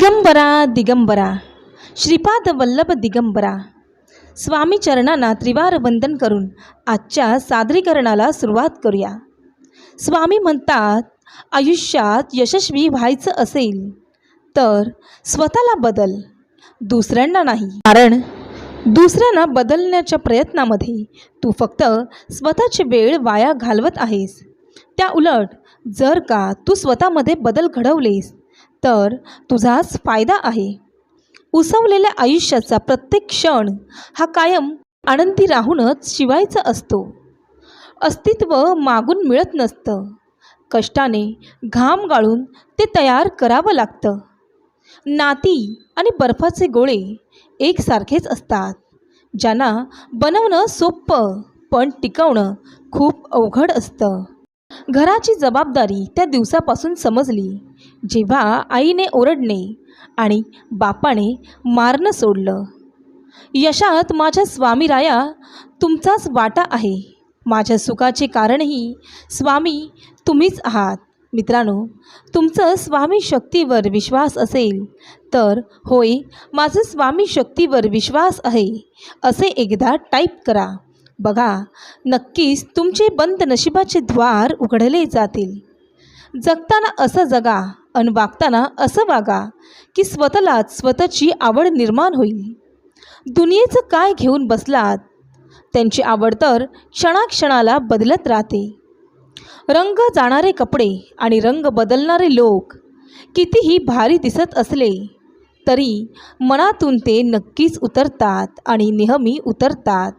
दिगंबरा दिगंबरा श्रीपाद वल्लभ दिगंबरा स्वामी चरणांना त्रिवार वंदन करून आजच्या सादरीकरणाला सुरुवात करूया. स्वामी म्हणतात आयुष्यात यशस्वी व्हायचं असेल तर स्वतःला बदल दुसऱ्यांना नाही. कारण दुसऱ्यांना बदलण्याच्या प्रयत्नामध्ये तू फक्त स्वतःची वेळ वाया घालवत आहेस. त्या उलट जर का तू स्वतःमध्ये बदल घडवलेस तर तुझाच फायदा आहे. उसवलेल्या आयुष्याचा प्रत्येक क्षण हा कायम आनंदी राहूनच शिवायचा असतो. अस्तित्व मागून मिळत नसतं. कष्टाने घाम गाळून ते तयार करावं लागतं. नाती आणि बर्फाचे गोळे एकसारखेच असतात ज्यांना बनवणं सोपं पण टिकवणं खूप अवघड असतं. घराची जबाबदारी त्या दिवसापासून समजली. जेव्हा आईने ओरडणे आणि बापाने मारणं सोडलं यशात माझ्या स्वामीराया तुमचाच वाटा आहे. माझ्या सुखाचे कारणही स्वामी तुम्हीच आहात. मित्रांनो तुमचं स्वामी शक्तीवर विश्वास असेल तर होय माझं स्वामी शक्तीवर विश्वास आहे असे एकदा टाईप करा. बघा नक्कीच तुमचे बंद नशिबाचे द्वार उघडले जातील. जगताना असं जगा आणि वागताना असं वागा की स्वतःलाच स्वतःची आवड निर्माण होईल. दुनियेचं काय घेऊन बसलात? त्यांची आवड तर क्षणाक्षणाला बदलत राहते. रंग जाणारे कपडे आणि रंग बदलणारे लोक कितीही भारी दिसत असले तरी मनातून ते नक्कीच उतरतात आणि नेहमी उतरतात.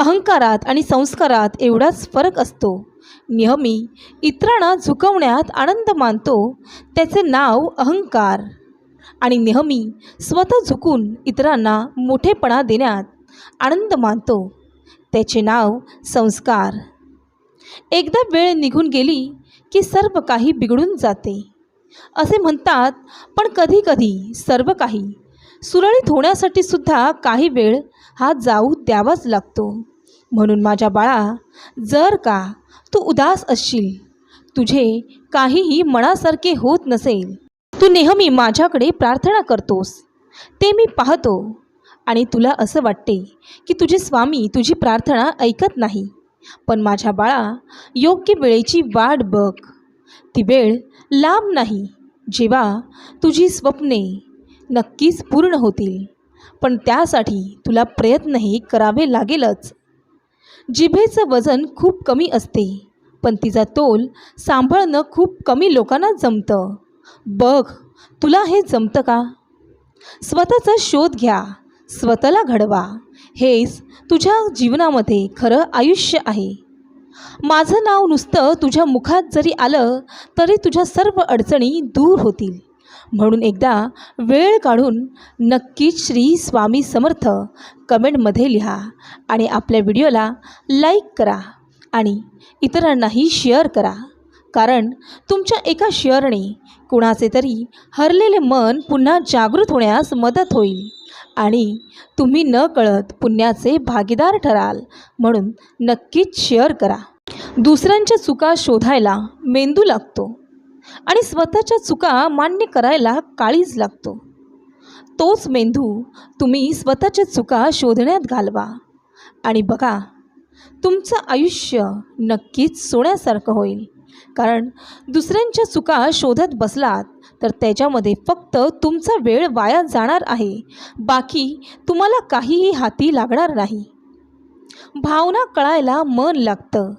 अहंकारात आणि संस्कारात एवढाच फरक असतो. नेहमी इतरांना झुकवण्यात आनंद मानतो त्याचे नाव अहंकार. आणि नेहमी स्वतः झुकून इतरांना मोठेपणा देण्यात आनंद मानतो त्याचे नाव संस्कार. एकदा वेळ निघून गेली की सर्व काही बिघडून जाते. असे म्हणतात पण कधीकधी सर्व काही सुरळीत होण्यासाठी सुद्धा काही वेळ हा जाऊ द्यावाच लागतो. म्हणून माझ्या बाळा जर का तू उदास असशील तुझे काहीही मनासारखे होत नसेल. तू नेहमी माझ्याकडे प्रार्थना करतोस. ते मी पाहतो आणि तुला असं वाटते की तुझे स्वामी तुझी प्रार्थना ऐकत नाही. पण माझ्या बाळा योग्य वेळेची वाट बघ. ती वेळ लांब नाही जेव्हा तुझी स्वप्ने नक्कीच पूर्ण होतील. पण त्यासाठी तुला प्रयत्नही करावे लागेलच. जिभेचं वजन खूप कमी असते पण तिचा तोल सांभाळणं खूप कमी लोकांना जमतं. बघ तुला हे जमतं का? स्वतःचा शोध घ्या स्वतःला घडवा. हेच तुझ्या जीवनामध्ये खरं आयुष्य आहे. माझं नाव नुसतं तुझ्या मुखात जरी आलं तरी तुझ्या सर्व अडचणी दूर होतील. म्हणून एकदा वेळ काढून नक्कीच श्री स्वामी समर्थ कमेंटमध्ये लिहा आणि आपल्या व्हिडिओला लाईक करा आणि इतरांनाही शेअर करा. कारण तुमच्या एका शेअरने कुणाचे तरी हरलेले मन पुन्हा जागृत होण्यास मदत होईल आणि तुम्ही न कळत पुण्याचे भागीदार ठराल म्हणून नक्कीच शेअर करा. दुसऱ्यांच्या चुका शोधायला मेंदू लागतो. आणि स्वतःच्या चुका मान्य करायला काळीज लागतो. तोच मेंदू तुम्ही स्वतःच्या चुका शोधण्यात घालवा. आणि बघा तुमचं आयुष्य नक्कीच सोन्यासारखं होईल. कारण दुसऱ्यांच्या चुका शोधत बसलात तर त्याच्यामध्ये फक्त तुमचा वेळ वाया जाणार आहे. बाकी तुम्हाला काहीही हाती लागणार नाही. भावना कळायला मन लागतं.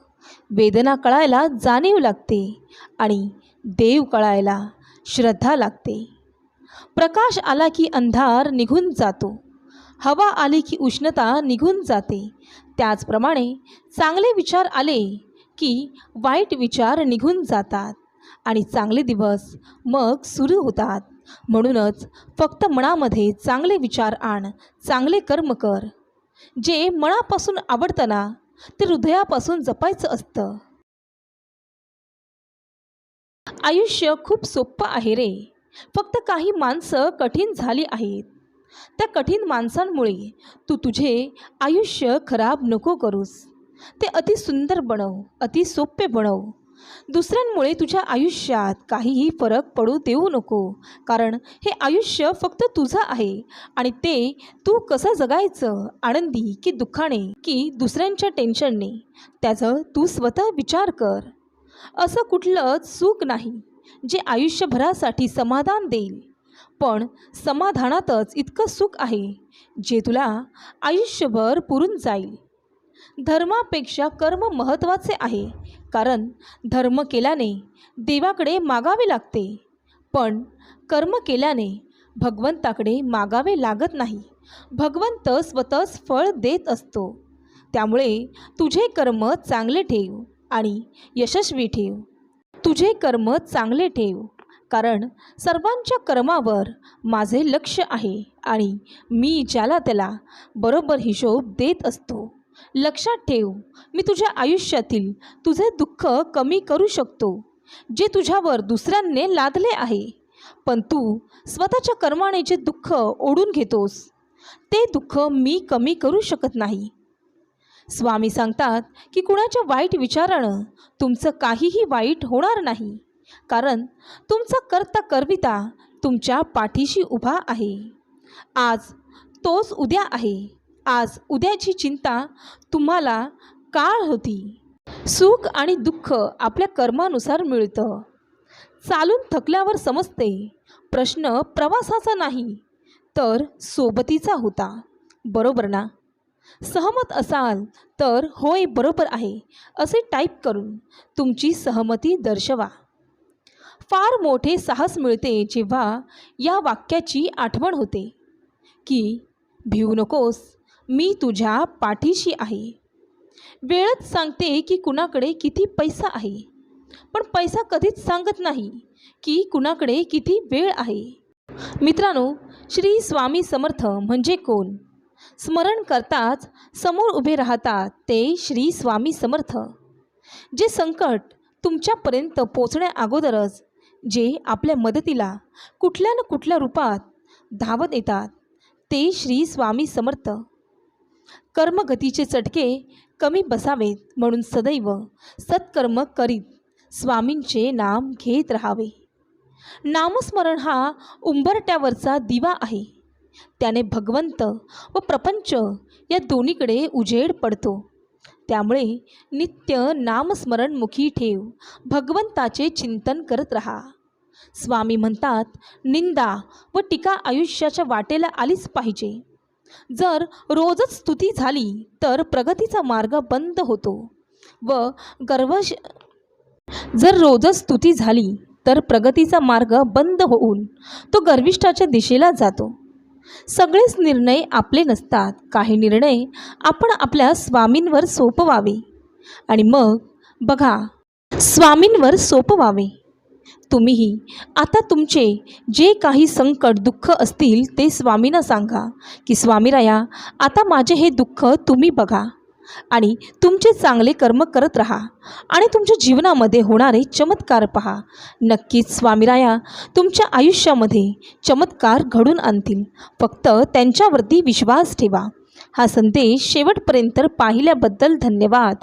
वेदना कळायला जाणीव लागते. आणि देव कळायला श्रद्धा लागते. प्रकाश आला की अंधार निघून जातो. हवा आली की उष्णता निघून जाते. त्याचप्रमाणे चांगले विचार आले की वाईट विचार निघून जातात आणि चांगले दिवस मग सुरू होतात. म्हणूनच फक्त मनामध्ये चांगले विचार आण चांगले कर्म कर. जे मनापासून आवडतं ना ते हृदयापासून जपायचं असतं. आयुष्य खूप सोपं आहे रे. फक्त काही माणसं कठीण झाली आहेत. त्या कठीण माणसांमुळे तू तुझे आयुष्य खराब नको करूस. ते अति सुंदर बनव अति सोपे बनव. दुसऱ्यांमुळे तुझ्या आयुष्यात काहीही फरक पडू देऊ नको कारण हे आयुष्य फक्त तुझं आहे आणि ते तू कसं जगायचं आनंदी की दुःखाने की दुसऱ्यांच्या टेन्शनने त्याचं तू स्वतः विचार कर. असं कुठलंच सुख नाही जे आयुष्यभरासाठी समाधान देईल. पण समाधानातच इतकं सुख आहे जे तुला आयुष्यभर पुरून जाईल. धर्मापेक्षा कर्म महत्त्वाचे आहे कारण धर्म केल्याने देवाकडे मागावे लागते. पण कर्म केल्याने भगवंताकडे मागावे लागत नाही भगवंत स्वतःच फळ देत असतो. त्यामुळे तुझे कर्म चांगले ठेव. आणि यशस्वी ठेव. तुझे कर्म चांगले ठेव कारण सर्वांच्या कर्मावर माझे लक्ष आहे आणि मी ज्याला त्याला बरोबर हिशोब देत असतो. लक्षात ठेव मी तुझ्या आयुष्यातील तुझे दुःख कमी करू शकतो जे तुझ्यावर दुसऱ्यांनी लादले आहे. पण तू स्वतःच्या कर्माने जे दुःख ओढून घेतोस ते दुःख मी कमी करू शकत नाही. स्वामी सांगतात की कुणाच्या वाईट विचारानं तुमचं काहीही वाईट होणार नाही. कारण तुमचा कर्ता कर्विता तुमच्या पाठीशी उभा आहे. आज तोच उद्या आहे. आज उद्याची चिंता तुम्हाला काळ होती. सुख आणि दुःख आपल्या कर्मानुसार मिळतं. चालून थकल्यावर समजते प्रश्न प्रवासाचा नाही तर सोबतीचा होता. बरोबर ना? सहमत असाल तर होय बरोबर आहे. असे टाईप करून तुमची सहमती दर्शवा. फार मोठे साहस मिळते जेव्हा या वाक्याची आठवण होते की भिवू नकोस मी तुझ्या पाठीशी आहे. वेळच सांगते की कुणाकडे किती पैसा आहे. पण पैसा कधीच सांगत नाही की कुणाकडे किती वेळ आहे. मित्रांनो श्री स्वामी समर्थ म्हणजे कोण? स्मरण करताच समोर उभे राहतात ते श्री स्वामी समर्थ जे संकट तुमच्यापर्यंत पोचण्या अगोदरच जे आपल्या मदतीला कुठल्या न कुठल्या रूपात धावत येतात ते श्री स्वामी समर्थ. कर्मगतीचे चटके कमी बसावेत म्हणून सदैव सत्कर्म करीत स्वामींचे नाम घेत राहावे. नामस्मरण हा उंबरट्यावरचा दिवा आहे. त्याने भगवंत व प्रपंच या दोन्हीकडे उजेड पडतो. त्यामुळे नित्य नामस्मरणमुखी ठेव भगवंताचे चिंतन करत राहा. स्वामी म्हणतात निंदा व टीका आयुष्याच्या वाटेला आलीच पाहिजे. जर रोजच स्तुती झाली तर प्रगतीचा मार्ग बंद होतो व गर्व जर रोजच स्तुती झाली तर प्रगतीचा मार्ग बंद होऊन तो गर्विष्ठाच्या दिशेला जातो. सगळेच निर्णय आपले नसतात. काही निर्णय आपण आपल्या स्वामींवर सोपवावे. आणि मग बघा स्वामींवर सोपवावे. तुम्हीही आता तुमचे जे काही संकट दुःख असतील ते स्वामींना सांगा की स्वामीराया आता माझे हे दुःख तुम्ही बघा. आणि तुमचे चांगले कर्म करत राहा आणि तुमच्या जीवनामध्ये होणारे चमत्कार पहा. नक्कीच स्वामीराया तुमच्या आयुष्यामध्ये चमत्कार घडून आणतील. फक्त त्यांच्यावरती विश्वास ठेवा. हा संदेश शेवटपर्यंत पाहिल्याबद्दल धन्यवाद.